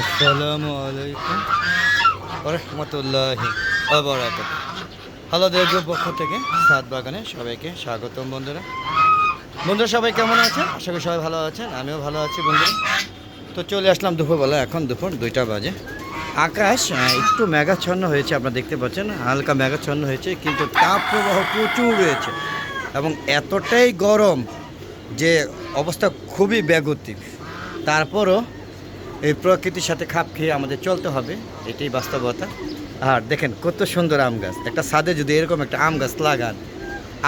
আসসালামু আলাইকুম রহমতুল্লাহি আবরাকাত হ্যালো দেবজোর পক্ষ থেকে সাত বাগানে সবাইকে স্বাগতম বন্ধুরা। বন্ধুরা সবাই কেমন আছেন? আশা করি সবাই ভালো আছেন, আমিও ভালো আছি বন্ধুরা। তো চলে আসলাম দুপুরবেলা, এখন দুপুর দুইটা বাজে। আকাশ একটু মেঘাচ্ছন্ন হয়েছে, আপনারা দেখতে পাচ্ছেন, হালকা মেঘাচ্ছন্ন হয়েছে, কিন্তু তাপ প্রবাহ প্রচুর রয়েছে এবং এতটাই গরম যে অবস্থা খুবই ব্যাগতিক তারপরও এই প্রকৃতির সাথে খাপ খেয়ে আমাদের চলতে হবে, এটাই বাস্তবতা। আর দেখেন, কত সুন্দর আম গাছ। একটা ছাদে যদি এরকম একটা আম গাছ লাগান,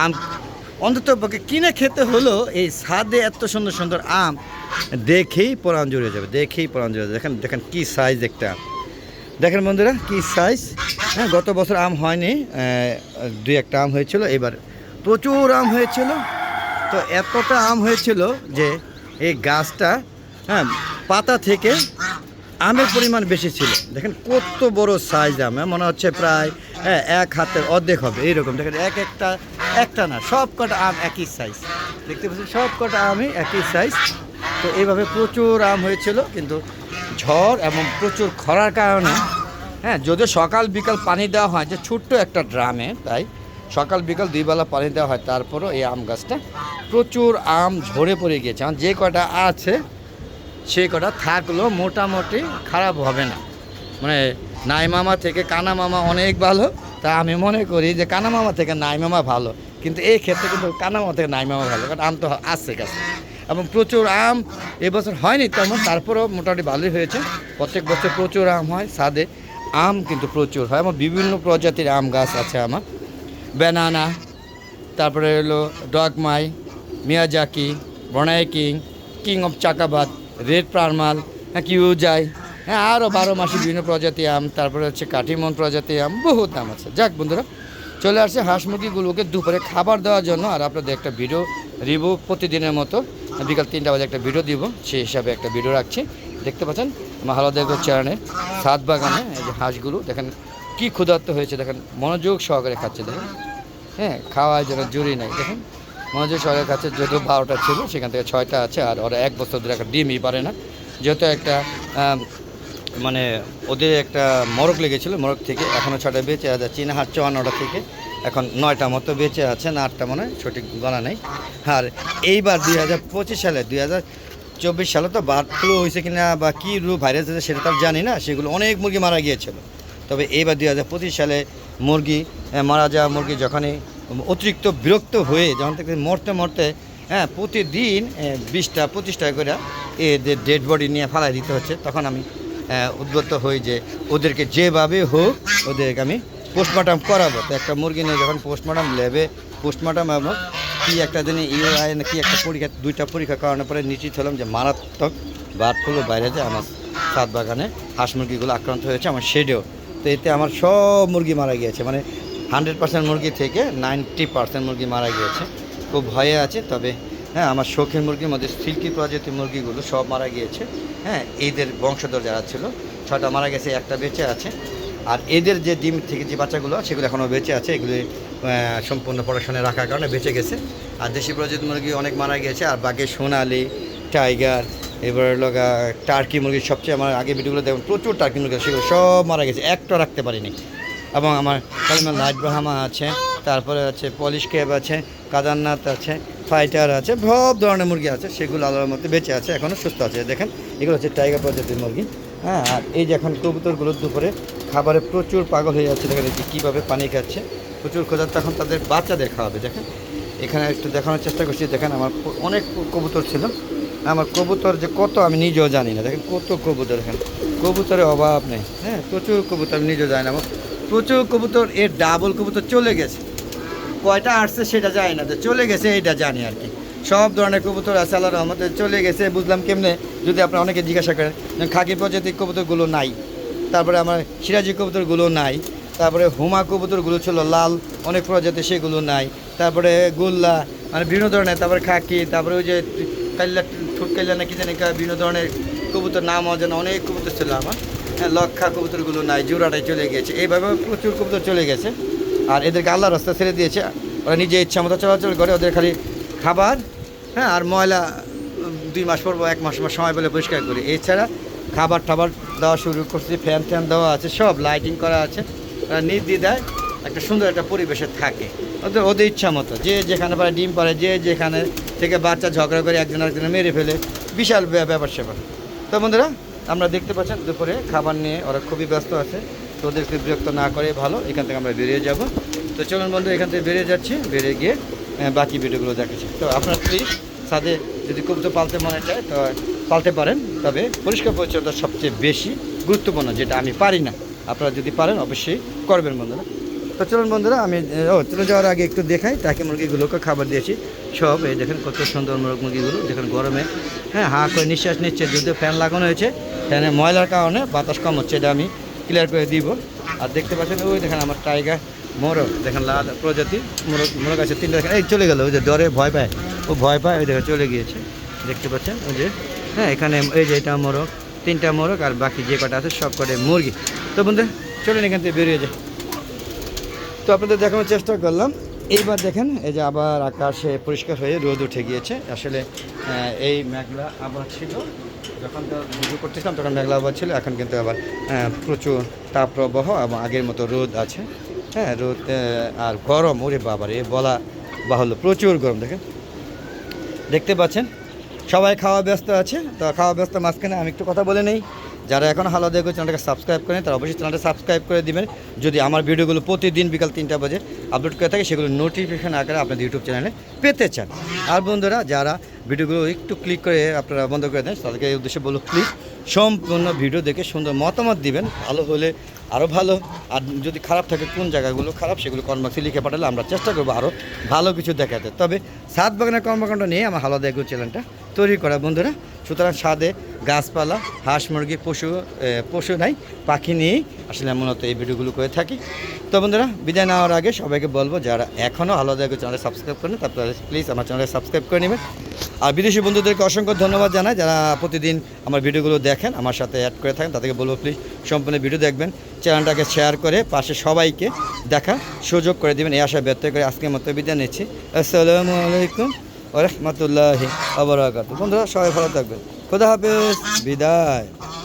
আম অন্তত পক্ষে কিনে খেতে হলো এই ছাদে এত সুন্দর সুন্দর আম দেখেই পরাণ জুড়ে যাবে, দেখেই পরাণ জুড়ে যাবে। দেখেন দেখেন কী সাইজ একটা আম। দেখেন বন্ধুরা, কী সাইজ হ্যাঁ গত বছর আম হয়নি দুই একটা আম হয়েছিল, এবার প্রচুর আম হয়েছিল। তো এতটা আম হয়েছিল যে এই গাছটা হ্যাঁ পাতা থেকে আমের পরিমাণ বেশি ছিল। দেখেন কত বড় সাইজ আম হ্যাঁ, মনে হচ্ছে প্রায় হ্যাঁ এক হাতের অর্ধেক হবে এইরকম। দেখেন এক একটা একটা না সব কটা আম একই সাইজ দেখতে পাচ্ছেন সব কটা আমই একই সাইজ তো এইভাবে প্রচুর আম হয়েছিল কিন্তু ঝড় এবং প্রচুর খরার কারণে হ্যাঁ যদিও সকাল বিকাল পানি দেওয়া হয় যে ছোট্ট একটা ড্রামে তাই সকাল বিকাল দুই বেলা পানি দেওয়া হয় তারপরও এই আম গাছটা প্রচুর আম ঝরে পড়ে গিয়েছে। যে কটা আছে সেই কটা থাকলেও মোটামুটি খারাপ হবে না। মানে নাই মামা থেকে কানা মামা অনেক ভালো, তা আমি মনে করি যে কানা মামা থেকে নাই মামা ভালো, কিন্তু এই ক্ষেত্রে কিন্তু কানা মামা থেকে নাই মামা ভালো, কারণ আম তো আছে কাছে। এবং প্রচুর আম এবছর হয়নি তেমন, তারপরেও মোটামুটি ভালোই হয়েছে। প্রত্যেক বছর প্রচুর আম হয় সাদে আম কিন্তু প্রচুর হয় আমার বিভিন্ন প্রজাতির আম গাছ আছে আমার। ব্যানানা, তারপরে হলো ডগমাই, মিয়াজাকি, বনাই king king of Chakkapat red Palmer হ্যাঁ কিউজাই হ্যাঁ আরও বারো মাসে বিভিন্ন প্রজাতি আম, তারপরে হচ্ছে কাঠিমন প্রজাতি আম, বহুত আম আছে। যাক বন্ধুরা, চলে আসছে হাঁস মুরগিগুলোকে দুপুরে খাবার দেওয়ার জন্য, আর আপনাদের একটা ভিডিও রিভিউ প্রতিদিনের মতো। বিকাল তিনটা বাজে একটা ভিডিও দিব, সেই হিসাবে একটা ভিডিও রাখছি। দেখতে পাচ্ছেন হালদেগ চ্যানেলে সাত বাগানে এই যে হাঁসগুলো, দেখেন কি ক্ষুধার্ত হয়েছে, দেখেন মনোযোগ সহকারে খাচ্ছে, দেখেন। হ্যাঁ খাওয়ার জন্য জুড়ি নাই, দেখুন। মনোযোগ সরকারের কাছে যেহেতু বারোটা ছিল, সেখান থেকে ছয়টা আছে, আর ওরা এক বছর ধরে একটা ডিমই পারে না। যেহেতু একটা মানে ওদের একটা মরক লেগেছিল, মরক থেকে এখনও ছটা বেঁচে আছে চীনা হাট চুয়ান্নটা থেকে। এখন নয়টা মতো বেঁচে আছে, না আটটা মনে হয়, সঠিক গণা নেই। আর এইবার দুই হাজার পঁচিশ সালে, দুই হাজার চব্বিশ সালে তো বার্ড ফ্লু হয়েছে কিনা বা কী রূপ ভাইরাস আছে সেটা তো জানি না, সেগুলো অনেক মুরগি মারা গিয়েছিল। তবে এইবার দুই হাজার পঁচিশ সালে মুরগি মারা যাওয়া মুরগি যখনই অতিরিক্ত বিরক্ত হয়ে যখন থেকে মরতে মরতে হ্যাঁ প্রতিদিন বিশটা, পঁচিশটা করে এদের ডেড বডি নিয়ে ফালাই দিতে হচ্ছে, তখন আমি উদ্বুদ্ধ হই যে ওদেরকে যেভাবে হোক, ওদেরকে আমি পোস্টমর্টম করাবো। তো একটা মুরগি নিয়ে যখন পোস্টমর্টম লেবে পোস্টমর্টম এবং কি একটা দিনে ইউআই না কি একটা পরীক্ষা, দুইটা পরীক্ষা করানোর পরে নিশ্চিত হলাম যে মারাত্মক বার্ডগুলো বাইরে যায়, আমার সাত বাগানে হাঁস মুরগিগুলো আক্রান্ত হয়েছে, আমার শেডেও তো এতে আমার সব মুরগি মারা গিয়েছে। মানে হান্ড্রেড পার্সেন্ট মুরগি থেকে নাইনটি পার্সেন্ট মুরগি মারা গিয়েছে। খুব ভয়ে আছে, তবে হ্যাঁ আমার শৌখিন মুরগির মধ্যে সিল্কি প্রজাতির মুরগিগুলো সব মারা গিয়েছে। হ্যাঁ এদের বংশধর যারা ছিল ছটা মারা গেছে, একটা বেঁচে আছে। আর এদের যে ডিম থেকে যে বাচ্চাগুলো সেগুলো এখনও বেঁচে আছে, এগুলি সম্পূর্ণ পড়াশোনায় রাখার কারণে বেঁচে গেছে। আর দেশি প্রজাতির মুরগি অনেক মারা গিয়েছে, আর বাকি সোনালি, টাইগার, এবার হলো গা, টার্কি মুরগি সবচেয়ে আমার আগে ভিডিওগুলো দেখুন, প্রচুর টার্কি মুরগি সেগুলো সব মারা গেছে, একটা রাখতে পারিনি। এবং আমার কালিমা লাইট ব্রাহ্মা আছে, তারপরে আছে পলিশ ক্যাব আছে, কাদারনাথ আছে, ফাইটার আছে, সব ধরনের মুরগি আছে, সেগুলো আলাদার মধ্যে বেঁচে আছে এখনও সুস্থ আছে। দেখেন, এগুলো হচ্ছে টাইগার প্রজাতির মুরগি। হ্যাঁ আর এই যে এখন কবুতরগুলো দুপুরে খাবারে প্রচুর পাগল হয়ে যাচ্ছে, দেখেন যে কীভাবে পানি খাচ্ছে, প্রচুর খোঁজার তখন তাদের বাচ্চা দেখা হবে দেখেন। এখানে একটু দেখানোর চেষ্টা করছি, দেখেন আমার অনেক কবুতর ছিল। আমার কবুতর যে কত আমি নিজেও জানি না, দেখেন কত কবুতর এখানে। কবুতরের অভাব নেই। হ্যাঁ প্রচুর কবুতর, আমি নিজেও জানি না। আমার প্রচুর কবুতর, এর ডাবল কবুতর চলে গেছে। কয়টা আসছে সেটা জানি না তো চলে গেছে এটা জানি আর কি। সব ধরনের কবুতর আছে আল্লাহ রহমতে চলে গেছে। বুঝলাম কেমনে? যদি আপনারা অনেকে জিজ্ঞাসা করেন খাকি প্রজাতির কবুতরগুলো নাই। তারপরে আমার সিরাজি কবুতরগুলো নাই। তারপরে হুমা কবুতরগুলো ছিল লাল, অনেক প্রজাতি সেগুলো নাই। তারপরে গোল্লা মানে বিভিন্ন ধরনের, তারপরে খাকি, তারপরে ওই যে কাল্লা ঠুট কাল্লা নাকি জানি বিভিন্ন ধরনের কবুতর নাম অজানা অনেক কবুতর ছিল আমার। লক্ষা কবুতরগুলো নাই, জোড়াটাই চলে গেছে। এইভাবে প্রচুর কবুতর চলে গেছে। আর এদেরকে আল্লাহ রাস্তা ছেড়ে দিয়েছে। ওরা নিজে ইচ্ছা মতো চলাচল করে, ওদের খালি খাবার হ্যাঁ আর ময়লা দুই মাস পর এক মাস সময় পেলে পরিষ্কার করি। এছাড়া খাবার টাবার দেওয়া শুরু করছি, ফ্যান ট্যান দেওয়া আছে, সব লাইটিং করা আছে। ওরা নির্দ্বিধায় একটা সুন্দর একটা পরিবেশে থাকে। ওদের ওদের ইচ্ছা মতো। যে যেখানে পারে ডিম পারে, যে যেখানে থেকে বাচ্চা ঝগড়া করে একজন আরেকজনে মেরে ফেলে, বিশাল ব্য- ব্যাপার স্যাপার তো বন্ধুরা আমরা দেখতে পাচ্ছেন দুপুরে খাবার নিয়ে ওরা খুবই ব্যস্ত আছে। তো ওদেরকে বিরক্ত না করে ভালো, এখান থেকে আমরা বেরিয়ে যাব। তো চলুন বন্ধু, এখান থেকে বেরিয়ে যাচ্ছি, বেরিয়ে গিয়ে বাকি ভিডিওগুলো দেখাচ্ছি তো আপনার প্লিজ সাথে যদি কবুতর পালতে মনে চায়, তো পালতে পারেন। তবে পরিষ্কার পরিচ্ছন্নতা সবচেয়ে বেশি গুরুত্বপূর্ণ, যেটা আমি পারি না। আপনারা যদি পারেন, অবশ্যই করবেন বন্ধুরা। তো চলুন বন্ধুরা, আমি, ও, চলে যাওয়ার আগে একটু দেখাই তাকে মুরগিগুলোকে খাবার দিয়েছি। সব, এই দেখেন কত সুন্দর মুরগ মুরগিগুলো, দেখেন গরমে। হ্যাঁ হা, করে নিঃশ্বাস নিচ্ছে, যদিও ফ্যান লাগানো হয়েছে। ফ্যানে ময়লার কারণে বাতাস কম হচ্ছে, এটা আমি ক্লিয়ার করে দিব। আর দেখতে পাচ্ছেন, ওই দেখেন আমার টাইগার মোরগ, দেখেন লাল প্রজাতি, মোরগ মোরগ আছে, তিনটা দেখেন, এই চলে গেল, ওই যে ডরে ভয় পায়, ও ভয় পায়, ওই দেখেন চলে গিয়েছে। দেখতে পাচ্ছেন, ওই যে হ্যাঁ এখানে এই যে এটা মোরগ, তিনটা মোরগ, আর বাকি যে কটা আছে, সব কটা মুরগি। তো বন্ধু চলুন এখান থেকে বেরিয়ে যায় তো আপনাদের দেখানোর চেষ্টা করলাম। এইবার দেখেন, এই যে আবার আকাশে পরিষ্কার হয়ে রোদ উঠে গিয়েছে। আসলে এই মেঘলা আবার ছিল। যখন ভিডিও করতেছিলাম, তখন মেঘলা আবার ছিল। এখন কিন্তু আবার প্রচুর তাপপ্রবাহ এবং আগের মতো রোদ আছে। হ্যাঁ রোদ আর গরম, ওরে বাবার, এ বলা বাহুল্য। প্রচুর গরম, দেখেন। দেখতে পাচ্ছেন? সবাই খাওয়া ব্যস্ত আছে। তো খাওয়া ব্যস্ত মাঝখানে আমি একটু কথা বলে নেই। যারা এখন হালো দেখবে চ্যানেলটাকে সাবস্ক্রাইব করেন, তারা অবশ্যই চ্যানেলটা সাবস্ক্রাইব করে দেবেন। যদি আমার ভিডিওগুলো প্রতিদিন বিকাল তিনটা বাজে আপলোড করে থাকে, সেগুলো নোটিফিকেশন আকারে আপনাদের ইউটিউব চ্যানেলে পেতে চান। আর বন্ধুরা, যারা ভিডিওগুলো একটু ক্লিক করে আপনারা বন্ধ করে দেন, তাদেরকে এই উদ্দেশ্যে বলুন প্লিজ সম্পূর্ণ ভিডিও দেখে সুন্দর মতামত দিবেন, ভালো হলে আরও ভালো। আর যদি খারাপ থাকে কোন জায়গাগুলো খারাপ, সেগুলো কর্মবাক্সে লিখে পাঠালে আমরা চেষ্টা করব আরও ভালো কিছু দেখাতে। তবে সাত বাগানের কর্মকাণ্ড নিয়ে আমার হালো দেখো চ্যানেলটা তৈরি করা। বন্ধুরা, সুতরাং স্বাদে গাছপালা, হাঁস মুরগি, পশু পশু নাই, পাখি নিয়েই আসলে মূলত এই ভিডিওগুলো করে থাকি। তো বন্ধুরা, বিদায় নেওয়ার আগে সবাইকে বলব, যারা এখনও আলো দেখো চ্যানেলে সাবস্ক্রাইব করেন তারপরে প্লিজ আমার চ্যানেলে সাবস্ক্রাইব করে নেবেন। আর বিদেশি বন্ধুদেরকে অসংখ্য ধন্যবাদ জানাই যারা প্রতিদিন আমার ভিডিওগুলো দেখেন, আমার সাথে অ্যাড করে থাকেন, তাদেরকে বলব প্লিজ সম্পূর্ণ ভিডিও দেখবেন। চ্যানেলটাকে শেয়ার করে পাশে সবাইকে দেখা সুযোগ করে দেবেন, এই আশা ব্যর্থ করে আজকে মতো বিদায় নিচ্ছি। আসসালামু আলাইকুম ওরহমতুল্লাহি আবরাকাত বন্ধুরা, সবাই ভালো থাকবেন। খোদা হাফেজ, বিদায়।